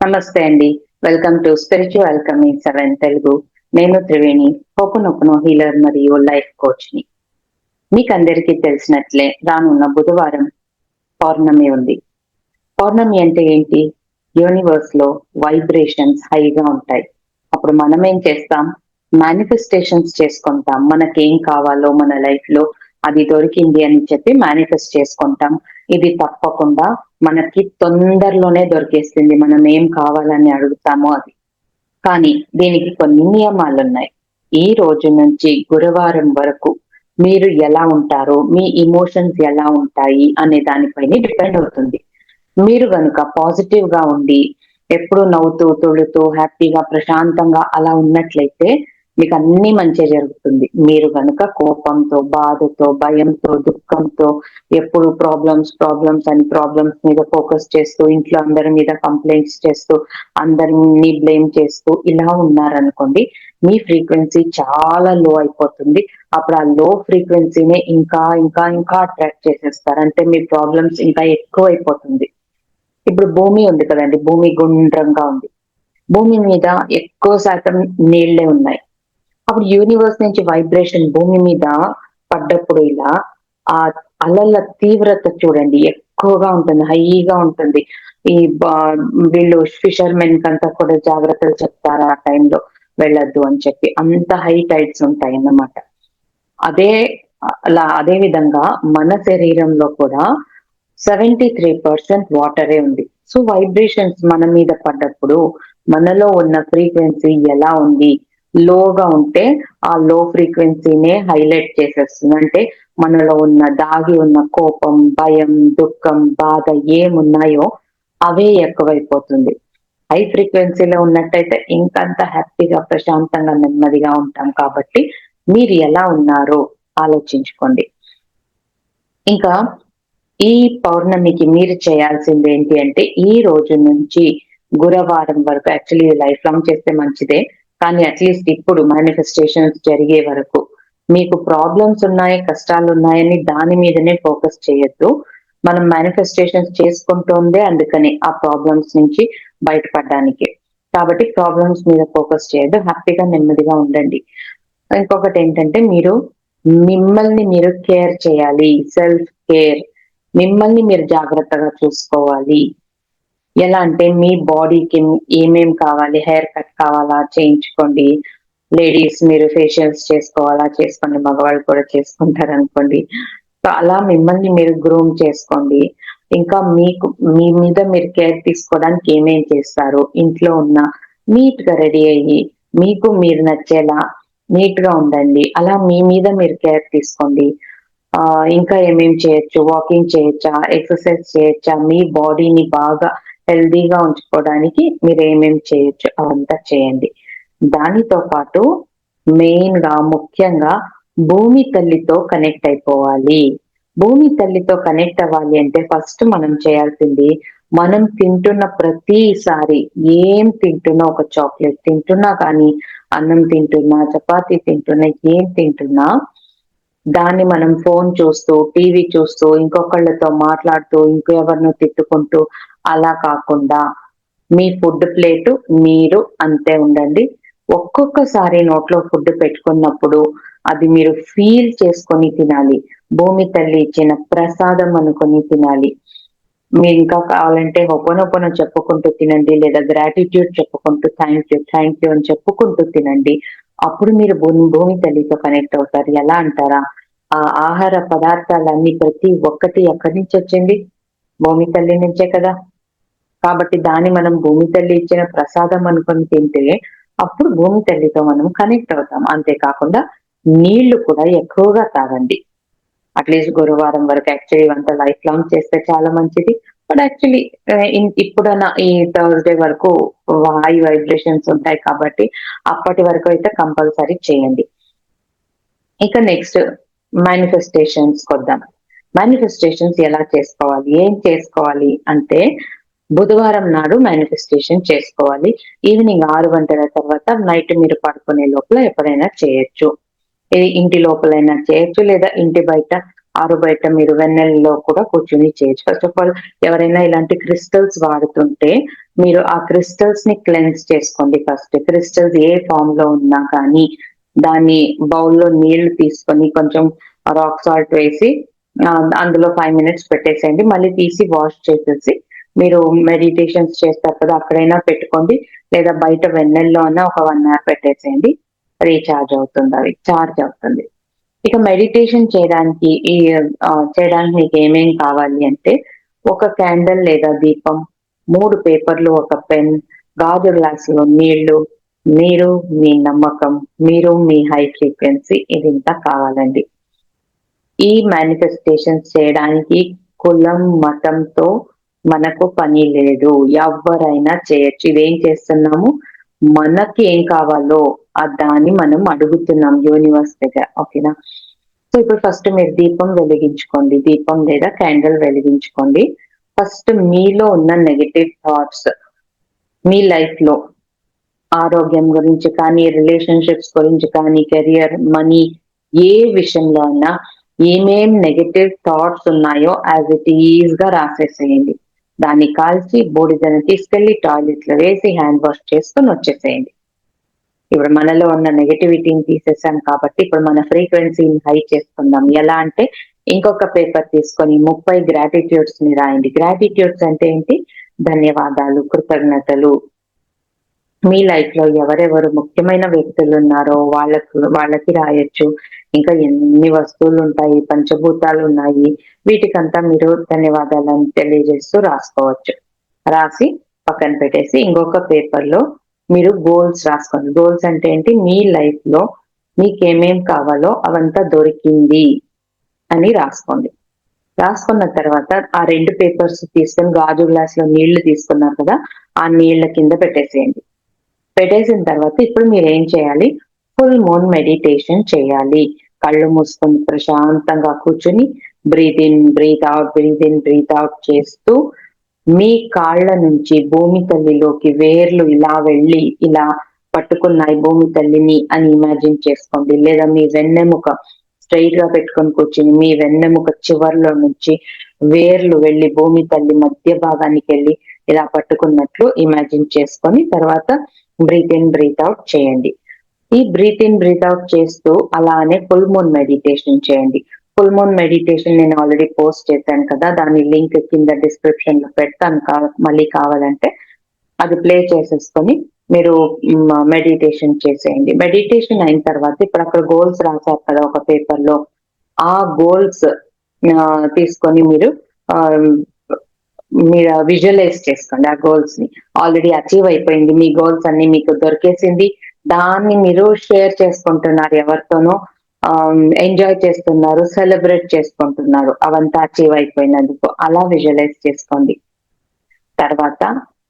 నమస్తే అండి. Welcome to spiritual welcome seven Telugu నేను త్రివేణి హోపనొప్పనో హీలర్ మరియు లైఫ్ కోచ్ని. మీకు అందరికీ తెలిసినట్లే రానున్న బుధవారం పౌర్ణమి ఉంది. పౌర్ణమి అంటే ఏంటి? యూనివర్స్లో వైబ్రేషన్స్ హైగా ఉంటాయి. అప్పుడు మనం ఏం చేస్తాం? మేనిఫెస్టేషన్స్ చేసుకుంటాం. మనకేం కావాలో మన లైఫ్లో అది దొరికింది అని చెప్పి మేనిఫెస్ట్ చేసుకుంటాం. ఇది తప్పకుండా మనకి తొందరలోనే దొరికేస్తుంది. మనం ఏం కావాలని అడుగుతామో అది. కానీ దీనికి కొన్ని నియమాలు ఉన్నాయి ఈ రోజు నుంచి గురువారం వరకు మీరు ఎలా ఉంటారో మీ ఇమోషన్స్ ఎలా ఉంటాయి అనే దానిపైన డిపెండ్ అవుతుంది. మీరు కనుక పాజిటివ్గా ఉండి ఎప్పుడు నవ్వుతూ తుడుతూ హ్యాపీగా ప్రశాంతంగా అలా ఉన్నట్లయితే మీకు అన్ని మంచి జరుగుతుంది. మీరు కనుక కోపంతో బాధతో భయంతో దుఃఖంతో ఎప్పుడు ప్రాబ్లమ్స్ ప్రాబ్లమ్స్ అని ప్రాబ్లమ్స్ మీద ఫోకస్ చేస్తూ ఇంట్లో అందరి మీద కంప్లైంట్స్ చేస్తూ అందరినీ బ్లేమ్ చేస్తూ ఇలా ఉన్నారనుకోండి మీ ఫ్రీక్వెన్సీ చాలా లో అయిపోతుంది. అప్పుడు ఆ లో ఫ్రీక్వెన్సీనే ఇంకా ఇంకా ఇంకా అట్రాక్ట్ చేసేస్తారు. అంటే మీ ప్రాబ్లమ్స్ ఇంకా ఎక్కువ అయిపోతుంది ఇప్పుడు భూమి ఉంది కదండి. భూమి గుండ్రంగా ఉంది. భూమి మీద ఎక్కువ శాతం నీళ్ళే ఉన్నాయి. అప్పుడు యూనివర్స్ నుంచి వైబ్రేషన్ భూమి మీద పడ్డప్పుడు ఇలా ఆ అలల తీవ్రత చూడండి ఎక్కువగా ఉంటుంది హైగా ఉంటుంది. ఈ వీళ్ళు ఫిషర్మెన్ కంతా కూడా జాగ్రత్తలు చెప్తారు ఆ టైంలో వెళ్ళొద్దు అని చెప్పి అంత హై టైడ్స్ ఉంటాయి అన్నమాట. అదే అలా అదే విధంగా మన శరీరంలో కూడా సెవెంటీ త్రీ పర్సెంట్ వాటరే ఉంది. సో వైబ్రేషన్స్ మన మీద పడ్డప్పుడు మనలో ఉన్న ఫ్రీక్వెన్సీ ఎలా ఉంది? లోగా ఉంటే ఆ లో ఫ్రీక్వెన్సీనే హైలైట్ చేసేస్తుంది. అంటే మనలో ఉన్న దాగి ఉన్న కోపం భయం దుఃఖం బాధ ఏమున్నాయో అవే ఎక్కువైపోతుంది. హై ఫ్రీక్వెన్సీలో ఉన్నట్టయితే ఇంకంత హ్యాపీగా ప్రశాంతంగా నెమ్మదిగా ఉంటాం కాబట్టి మీరు ఎలా ఉన్నారో ఆలోచించుకోండి. ఇంకా ఈ పౌర్ణమికి మీరు చేయాల్సింది ఏంటి అంటే ఈ రోజు నుంచి గురువారం వరకు యాక్చువల్లీ లైఫ్ లాంగ్ చేస్తే మంచిదే. కానీ అట్లీస్ట్ ఇప్పుడు మేనిఫెస్టేషన్స్ జరిగే వరకు మీకు ప్రాబ్లమ్స్ ఉన్నాయి కష్టాలు ఉన్నాయని దాని మీదనే ఫోకస్ చేయొద్దు. మనం మేనిఫెస్టేషన్స్ చేసుకుంటోందే అందుకని ఆ ప్రాబ్లమ్స్ నుంచి బయటపడడానికి. కాబట్టి ప్రాబ్లమ్స్ మీద ఫోకస్ చేయొద్దు హ్యాపీగా నెమ్మదిగా ఉండండి. ఇంకొకటి ఏంటంటే మీరు మిమ్మల్ని మీరు కేర్ చేయాలి సెల్ఫ్ కేర్ మిమ్మల్ని మీరు జాగ్రత్తగా చూసుకోవాలి. ఎలా అంటే మీ బాడీకి ఏమేం కావాలి? హెయిర్ కట్ కావాలా? చేయించుకోండి. లేడీస్ మీరు ఫేషియల్స్ చేసుకోవాలా? చేసుకోండి. మగవాళ్ళు కూడా చేసుకుంటారు అనుకోండి సో అలా మిమ్మల్ని మీరు గ్రూమ్ చేసుకోండి. ఇంకా మీకు మీ మీద మీరు కేర్ తీసుకోవడానికి ఏమేం చేస్తారు? ఇంట్లో ఉన్న నీట్గా రెడీ అయ్యి మీకు మీరు నచ్చేలా నీట్గా ఉండండి. అలా మీ మీద మీరు కేర్ తీసుకోండి. ఆ ఇంకా ఏమేం చేయొచ్చు? వాకింగ్ చేయొచ్చా? ఎక్సర్సైజ్ చేయొచ్చా? మీ బాడీని బాగా హెల్దీగా ఉంచుకోవడానికి మీరు ఏమేమి చేయొచ్చు అవంతా చేయండి. దానితో పాటు మెయిన్గా ముఖ్యంగా భూమి తల్లితో కనెక్ట్ అయిపోవాలి. భూమి తల్లితో కనెక్ట్ అవ్వాలి అంటే ఫస్ట్ మనం చేయాల్సింది మనం తింటున్న ప్రతిసారి ఏం తింటున్నా ఒక చాక్లెట్ తింటున్నా కానీ అన్నం తింటున్నా చపాతి తింటున్నా ఏం తింటున్నా దాన్ని మనం ఫోన్ చూస్తూ టీవీ చూస్తూ ఇంకొకళ్ళతో మాట్లాడుతూ ఇంకెవరినో తిట్టుకుంటూ అలా కాకుండా మీ ఫుడ్ ప్లేట్ మీరు అంతే ఉండండి. ఒక్కొక్కసారి నోట్లో ఫుడ్ పెట్టుకున్నప్పుడు అది మీరు ఫీల్ చేసుకొని తినాలి. భూమి తల్లి ఇచ్చిన ప్రసాదం అనుకొని తినాలి. మీరు ఇంకా కావాలంటే ఒపనొపన చెప్పుకుంటూ తినండి లేదా గ్రాటిట్యూడ్ చెప్పుకుంటూ థ్యాంక్ యూ థ్యాంక్ యూ అని చెప్పుకుంటూ తినండి. అప్పుడు మీరు భూమి భూమి తల్లితో కనెక్ట్ అవుతారు. ఎలా అంటారా? ఆ ఆహార పదార్థాలన్నీ ప్రతి ఒక్కటి ఎక్కడి నుంచి వచ్చింది? భూమి తల్లి నుంచే కదా. కాబట్టి దాన్ని మనం భూమి తల్లి ఇచ్చిన ప్రసాదం అనుకుని తింటే అప్పుడు భూమి తల్లితో మనం కనెక్ట్ అవుతాం. అంతేకాకుండా నీళ్ళు కూడా ఎక్కువగా తాగండి. అట్లీస్ట్ గురువారం వరకు యాక్చువల్లీ వంట లైఫ్ లాంగ్ చేస్తే చాలా మంచిది. బట్ యాక్చువల్లీ ఇప్పుడన్నా ఈ థర్స్డే వరకు హై వైబ్రేషన్స్ ఉంటాయి కాబట్టి అప్పటి వరకు అయితే కంపల్సరీ చేయండి. ఇక నెక్స్ట్ మేనిఫెస్టేషన్స్ కొద్దాం మేనిఫెస్టేషన్స్ ఎలా చేసుకోవాలి? ఏం చేసుకోవాలి అంటే బుధవారం నాడు మేనిఫెస్టేషన్ చేసుకోవాలి. ఈవినింగ్ ఆరు గంటల తర్వాత నైట్ మీరు పడుకునే లోపల ఎప్పుడైనా చేయొచ్చు. ఇది ఇంటి లోపలైనా చేయొచ్చు లేదా ఇంటి బయట ఆరు బయట మీరు వెన్నెలలో కూడా కూర్చుని చేయొచ్చు. ఫస్ట్ ఆఫ్ ఆల్ ఎవరైనా ఇలాంటి క్రిస్టల్స్ వాడుతుంటే మీరు ఆ క్రిస్టల్స్ని క్లెన్స్ చేసుకోండి ఫస్ట్ క్రిస్టల్స్ ఏ ఫామ్లో ఉన్నా కానీ దాన్ని బౌల్లో నీళ్ళు తీసుకొని కొంచెం రాక్ సాల్ట్ వేసి అందులో ఫైవ్ మినిట్స్ పెట్టేసేయండి. మళ్ళీ తీసి వాష్ చేసేసి మీరు మెడిటేషన్స్ చేస్తారు కదా అక్కడైనా పెట్టుకోండి. లేదా బయట వెన్నెల్లో అన్న ఒక వన్ అవర్ పెట్టేసేయండి. రీఛార్జ్ అవుతుంది అవి చార్జ్ అవుతుంది. ఇక మెడిటేషన్ చేయడానికి ఈ చేయడానికి మీకు ఏమేం కావాలి అంటే ఒక క్యాండిల్ లేదా దీపం మూడు పేపర్లు ఒక పెన్ గాజు గ్లాసులో నీళ్ళు మీరు మీ నమ్మకం మీరు మీ హై ఫ్రీక్వెన్సీ ఇది ఇంత కావాలండి. ఈ మేనిఫెస్టేషన్స్ చేయడానికి కులం మతంతో మనకు పని లేదు. ఎవరైనా చేయొచ్చు. ఇదేం చేస్తున్నాము? మనకి ఏం కావాలో దాన్ని మనం అడుగుతున్నాం యూనివర్స్ దగ్గర. ఓకేనా సో ఇప్పుడు ఫస్ట్ మీరు దీపం వెలిగించుకోండి. దీపం లేదా క్యాండిల్ వెలిగించుకోండి. ఫస్ట్ మీలో ఉన్న నెగటివ్ థాట్స్ మీ లైఫ్లో ఆరోగ్యం గురించి కానీ రిలేషన్షిప్స్ గురించి కానీ కెరియర్ మనీ ఏ విషయంలో అయినా ఏమేం నెగటివ్ థాట్స్ ఉన్నాయో యాజ్ ఇట్ ఈజ్గా రాసేసేయండి. దాన్ని కాల్చి బూడిదని తీసుకెళ్ళి టాయిలెట్లో వేసి హ్యాండ్ వాష్ చేసుకుని వచ్చేసేయండి. ఇప్పుడు మనలో ఉన్న నెగటివిటీని తీసేసాం కాబట్టి ఇప్పుడు మన ఫ్రీక్వెన్సీని హై చేసుకుందాం. ఎలా అంటే ఇంకొక పేపర్ తీసుకొని ముప్పై గ్రాటిట్యూడ్స్ని రాయండి. గ్రాటిట్యూడ్స్ అంటే ఏంటి? ధన్యవాదాలు కృతజ్ఞతలు మీ లైఫ్లో ఎవరెవరు ముఖ్యమైన వ్యక్తులు ఉన్నారో వాళ్ళకు వాళ్ళకి రాయొచ్చు. ఇంకా ఎన్ని వస్తువులు ఉంటాయి పంచభూతాలు ఉన్నాయి వీటికంతా మీరు ధన్యవాదాలను తెలియజేస్తూ రాసుకోవచ్చు. రాసి పక్కన పెట్టేసి ఇంకొక పేపర్లో మీరు గోల్స్ రాసుకోండి. గోల్స్ అంటే ఏంటి? మీ లైఫ్లో మీకేమేం కావాలో అవంతా దొరికింది అని రాసుకోండి. రాసుకున్న తర్వాత ఆ రెండు పేపర్స్ తీసుకొని గాజు గ్లాస్లో నీళ్ళు తీసుకున్నారు కదా ఆ నీళ్ళ కింద పెట్టేసేయండి. పెట్టేసిన తర్వాత ఇప్పుడు మీరు ఏం చేయాలి? ఫుల్ మూన్ మెడిటేషన్ చేయాలి. కళ్ళు మూసుకొని ప్రశాంతంగా కూర్చుని breathe in breathe out breathe in breathe out చేస్తూ మీ కాళ్ళ నుంచి భూమి తల్లిలోకి వేర్లు ఇలా వెళ్ళి ఇలా పట్టుకున్నాయి భూమి తల్లిని అని ఇమాజిన్ చేసుకోండి. లేదా మీ వెన్నెముక స్ట్రైట్గా పెట్టుకొని కూర్చుని మీ వెన్నెముక చివర్లో నుంచి వేర్లు వెళ్ళి భూమి తల్లి మధ్య భాగానికి వెళ్ళి ఇలా పట్టుకున్నట్లు ఇమాజిన్ చేసుకొని తర్వాత బ్రీత్ ఇన్ బ్రీత్ అవుట్ చేయండి. ఈ బ్రీత్ ఇన్ బ్రీత్ అవుట్ చేస్తూ అలానే ఫుల్ మూన్ మెడిటేషన్ చేయండి. ఫుల్ మూన్ మెడిటేషన్ నేను ఆల్రెడీ పోస్ట్ చేశాను కదా దాని లింక్ కింద డిస్క్రిప్షన్లో పెడతాను మళ్ళీ కావాలంటే అది ప్లే చేసేసుకొని మీరు మెడిటేషన్ చేసేయండి. మెడిటేషన్ అయిన తర్వాత ఇప్పుడు అక్కడ గోల్స్ రాశారు కదా ఒక పేపర్లో. ఆ గోల్స్ తీసుకొని మీరు మీరు విజువలైజ్ చేసుకోండి ఆ గోల్స్ని. ఆల్రెడీ అచీవ్ అయిపోయింది. మీ గోల్స్ అన్ని మీకు దొరికేసింది. దాన్ని మీరు షేర్ చేసుకుంటున్నారు ఎవరితోనో um, ఎంజాయ్ చేస్తున్నారు సెలబ్రేట్ చేసుకుంటున్నారు. అవంతా అచీవ్ అయిపోయినందుకు అలా విజువలైజ్ చేసుకోండి. తర్వాత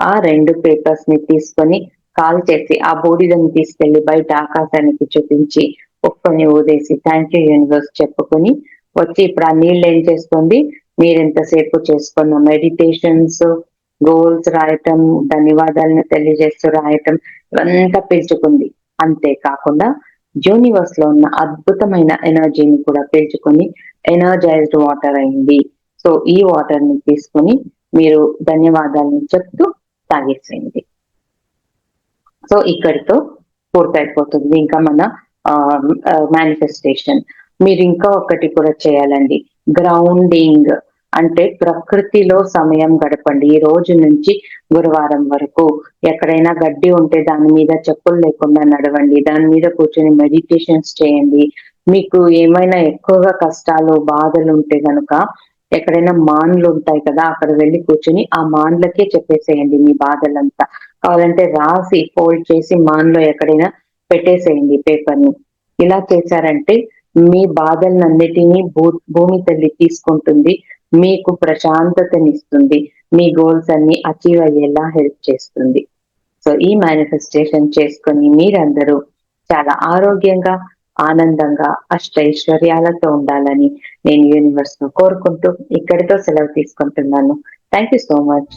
ఆ రెండు పేపర్స్ని తీసుకొని కాల్ చేసి ఆ బూడిదని తీసుకెళ్ళి బయట ఆకాశానికి చూపించి ఒక్కని ఊదేసి థ్యాంక్ యూ యూనివర్స్ చెప్పుకొని వచ్చి ఇప్పుడు ఆ నీళ్ళు ఏం చేసుకోండి మీరు ఎంతసేపు చేసుకున్న మెడిటేషన్స్ గోల్స్ రాయటం ధన్యవాదాలను తెలియజేస్తూ రాయటం ఇవంతా పీల్చుకుంది. అంతేకాకుండా యూనివర్స్లో ఉన్న అద్భుతమైన ఎనర్జీని కూడా పీల్చుకొని ఎనర్జైజ్డ్ వాటర్ అయింది. సో ఈ వాటర్ని తీసుకొని మీరు ధన్యవాదాలను చెప్తూ తాగేసేయండి సో ఇక్కడితో పూర్తయిపోతుంది ఇంకా మన మేనిఫెస్టేషన్ మీరు ఇంకా ఒకటి కూడా చేయాలండి. గ్రౌండింగ్ అంటే ప్రకృతిలో సమయం గడపండి. ఈ రోజు నుంచి గురువారం వరకు ఎక్కడైనా గడ్డి ఉంటే దాని మీద చెప్పులు లేకుండా నడవండి. దాని మీద కూర్చొని మెడిటేషన్స్ చేయండి. మీకు ఏమైనా ఎక్కువగా కష్టాలు బాధలు ఉంటే కనుక ఎక్కడైనా మాన్లు ఉంటాయి కదా అక్కడ వెళ్ళి కూర్చొని ఆ మాన్లకే చెప్పేసేయండి మీ బాధలంతా. కావాలంటే రాసి ఫోల్డ్ చేసి మాన్లో ఎక్కడైనా పెట్టేసేయండి పేపర్ని ఇలా చేశారంటే మీ బాధలన్నిటినీ భూ భూమి తల్లి తీసుకుంటుంది. మీకు ప్రశాంతతనిస్తుంది. మీ గోల్స్ అన్ని అచీవ్ అయ్యేలా హెల్ప్ చేస్తుంది. సో ఈ మేనిఫెస్టేషన్ చేసుకొని మీరందరూ చాలా ఆరోగ్యంగా ఆనందంగా అష్టైశ్వర్యాలతో ఉండాలని నేను యూనివర్స్ను కోరుకుంటూ ఇక్కడితో సెలవు తీసుకుంటున్నాను. Thank you so much